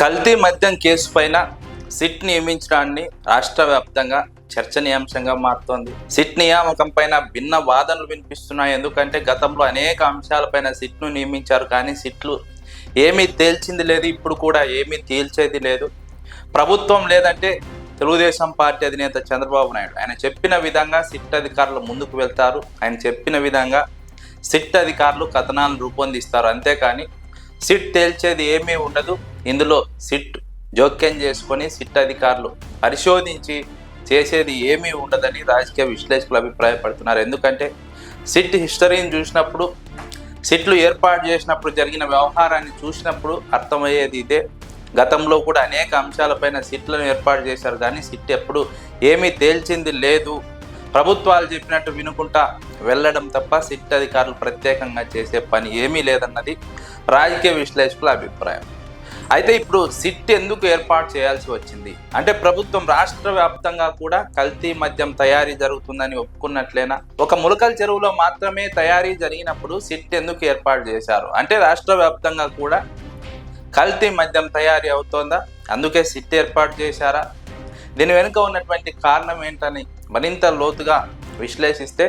కల్తీ మద్యం కేసు పైన సిట్ నియమించడాన్ని రాష్ట్ర వ్యాప్తంగా చర్చనీయాంశంగా మారుతోంది. సిట్ నియామకం పైన భిన్న వాదనలు వినిపిస్తున్నాయి. ఎందుకంటే గతంలో అనేక అంశాలపైన సిట్ను నియమించారు. కానీ సిట్లు ఏమీ తేల్చింది లేదు. ఇప్పుడు కూడా ఏమీ తేల్చేది లేదు. ప్రభుత్వం లేదంటే తెలుగుదేశం పార్టీ అధినేత చంద్రబాబు నాయుడు. ఆయన చెప్పిన విధంగా సిట్ అధికారులు ముందుకు వెళ్తారు. ఆయన చెప్పిన విధంగా సిట్ అధికారులు కథనాలను రూపొందిస్తారు. అంతేకాని సిట్ తేల్చేది ఏమీ ఉండదు. ఇందులో సిట్ జోక్యం చేసుకొని సిట్ అధికారులు పరిశోధించి చేసేది ఏమీ ఉండదని రాజకీయ విశ్లేషకులు అభిప్రాయపడుతున్నారు. ఎందుకంటే సిట్ హిస్టరీని చూసినప్పుడు సిట్లు ఏర్పాటు చేసినప్పుడు జరిగిన వ్యవహారాన్ని చూసినప్పుడు అర్థమయ్యేది ఇదే. గతంలో కూడా అనేక అంశాలపైన సిట్లను ఏర్పాటు చేశారు కానీ సిట్ ఎప్పుడు ఏమీ తేల్చింది లేదు. ప్రభుత్వాలు చెప్పినట్టు వినుకుంటా వెళ్ళడం తప్ప సిట్ అధికారులు ప్రత్యేకంగా చేసే పని ఏమీ లేదన్నది రాజకీయ విశ్లేషకుల అభిప్రాయం. అయితే ఇప్పుడు సిట్ ఎందుకు ఏర్పాటు చేయాల్సి వచ్చింది? అంటే ప్రభుత్వం రాష్ట్ర వ్యాప్తంగా కూడా కల్తీ మద్యం తయారీ జరుగుతుందని ఒప్పుకున్నట్లేనా? ఒక ములకల్ చెరువులో మాత్రమే తయారీ జరిగినప్పుడు సిట్ ఎందుకు ఏర్పాటు చేశారు? అంటే రాష్ట్ర వ్యాప్తంగా కూడా కల్తీ మద్యం తయారీ అవుతోందా? అందుకే సిట్ ఏర్పాటు చేశారా? దీని వెనుక ఉన్నటువంటి కారణం ఏంటని మరింత లోతుగా విశ్లేషిస్తే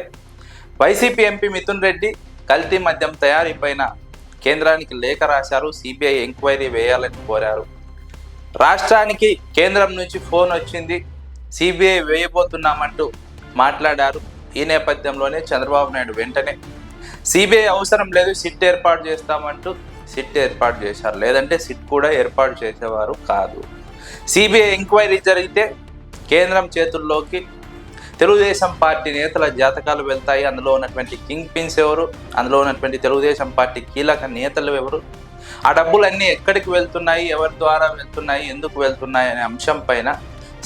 వైసీపీ ఎంపీ మిథున్ రెడ్డి కల్తీ మద్యం తయారీ పైన కేంద్రానికి లేఖ రాశారు సిబిఐ ఎంక్వైరీ వేయాలని కోరారు. రాష్ట్రానికి కేంద్రం నుంచి ఫోన్ వచ్చింది సిబిఐ వేయబోతున్నామంటూ మాట్లాడారు. ఈ నేపథ్యంలోనే చంద్రబాబు నాయుడు వెంటనే సిబిఐ అవసరం లేదు సిట్ ఏర్పాటు చేస్తామంటూ సిట్ ఏర్పాటు చేశారు. లేదంటే సిట్ కూడా ఏర్పాటు చేసేవారు కాదు. సిబిఐ ఎంక్వైరీ జరిగితే కేంద్రం చేతుల్లోకి తెలుగుదేశం పార్టీ నేతల జాతకాలు వెళ్తాయి. అందులో ఉన్నటువంటి కింగ్ పిన్స్ ఎవరు? అందులో ఉన్నటువంటి తెలుగుదేశం పార్టీ కీలక నేతలు ఎవరు? ఆ డబ్బులన్నీ ఎక్కడికి వెళ్తున్నాయి? ఎవరి ద్వారా వెళ్తున్నాయి? ఎందుకు వెళ్తున్నాయి? అనే అంశం పైన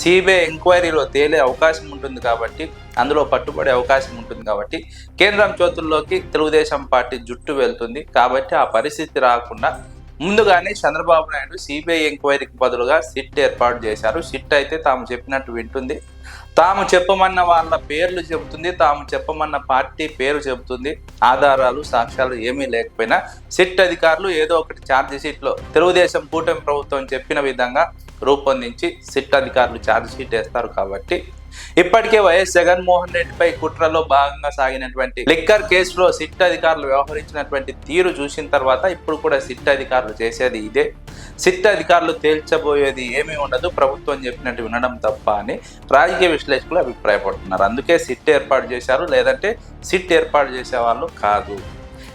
సిబిఐ ఎంక్వైరీలో తేలే అవకాశం ఉంటుంది కాబట్టి అందులో పట్టుబడే అవకాశం ఉంటుంది కాబట్టి కేంద్రం చేతుల్లోకి తెలుగుదేశం పార్టీ జుట్టు వెళ్తుంది. కాబట్టి ఆ పరిస్థితి రాకుండా ముందుగానే చంద్రబాబు నాయుడు సిబిఐ ఎంక్వైరీకి బదులుగా సిట్ ఏర్పాటు చేశారు. సిట్ అయితే తాము చెప్పినట్టు వింటుంది. తాము చెప్పమన్న వాళ్ళ పేర్లు చెబుతుంది. తాము చెప్పమన్న పార్టీ పేరు చెబుతుంది. ఆధారాలు సాక్ష్యాలు ఏమీ లేకపోయినా సిట్ అధికారులు ఏదో ఒకటి ఛార్జ్ షీట్లో తెలుగుదేశం కూటమి ప్రభుత్వం చెప్పిన విధంగా రూపొందించి సిట్ అధికారులు ఛార్జ్ షీట్ వేస్తారు కాబట్టి ఇప్పటికే వైఎస్ జగన్మోహన్ రెడ్డిపై కుట్రలో భాగంగా సాగినటువంటి లిక్కర్ కేసులో సిట్ అధికారులు వ్యవహరించినటువంటి తీరు చూసిన తర్వాత ఇప్పుడు కూడా సిట్ అధికారులు చేసేది ఇదే. సిట్ అధికారులు తేల్చబోయేది ఏమీ ఉండదు. ప్రభుత్వం చెప్పినట్టు వినడం తప్ప అని రాజకీయ విశ్లేషకులు అభిప్రాయపడుతున్నారు. అందుకే సిట్ ఏర్పాటు చేశారు. లేదంటే సిట్ ఏర్పాటు చేసే వాళ్ళు కాదు.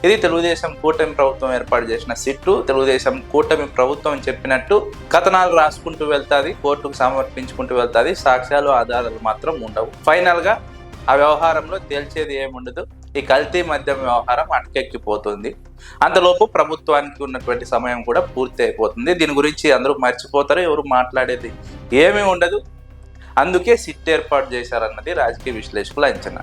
ఇది తెలుగుదేశం కూటమి ప్రభుత్వం ఏర్పాటు చేసిన సిట్టు. తెలుగుదేశం కూటమి ప్రభుత్వం చెప్పినట్టు కథనాలు రాసుకుంటూ వెళ్తాది కోర్టుకు సమర్పించుకుంటూ వెళ్తాది. సాక్ష్యాలు ఆధారాలు మాత్రం ఉండవు. ఫైనల్గా ఆ వ్యవహారంలో తేల్చేది ఏముండదు. ఈ కల్తీ మద్యం వ్యవహారం అటకెక్కిపోతుంది. అంతలోపు ప్రభుత్వానికి ఉన్నటువంటి సమయం కూడా పూర్తి అయిపోతుంది దీని గురించి అందరూ మర్చిపోతారు ఎవరు మాట్లాడేది ఏమీ ఉండదు. అందుకే సిట్ ఏర్పాటు చేశారన్నది రాజకీయ విశ్లేషకుల అంచనా.